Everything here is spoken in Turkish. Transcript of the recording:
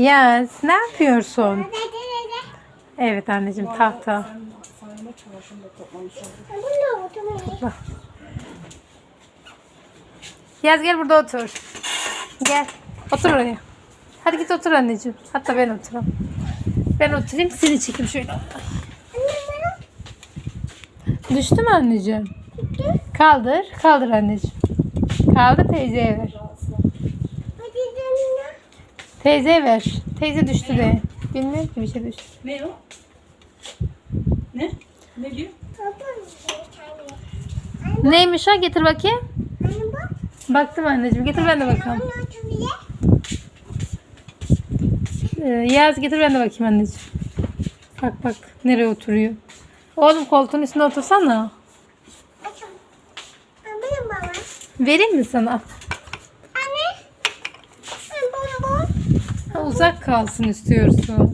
Yaz ne yapıyorsun? Evet anneciğim tahta. Oturmayı. Yaz gel burada otur. Gel. Otur oraya. Hadi git otur anneciğim. Hatta ben oturayım. Ben oturayım seni çekeyim şöyle. Düştü mü anneciğim? Kaldır. Kaldır anneciğim. Kaldır teyzeye ver. Teyzeye ver. Teyze düştü de. Bilmiyorum ki bir şey düştü. Ne o? Ne? Ne diyor? Neymiş o? Getir bakayım. Anne bak. Baktım anneciğim. Getir ben de bakalım. Ee, Yaz getir ben de bakayım anneciğim. Bak bak nereye oturuyor. Oğlum koltuğun üstüne otursana. Vereyim mi sana? uzak kalsın istiyorsun.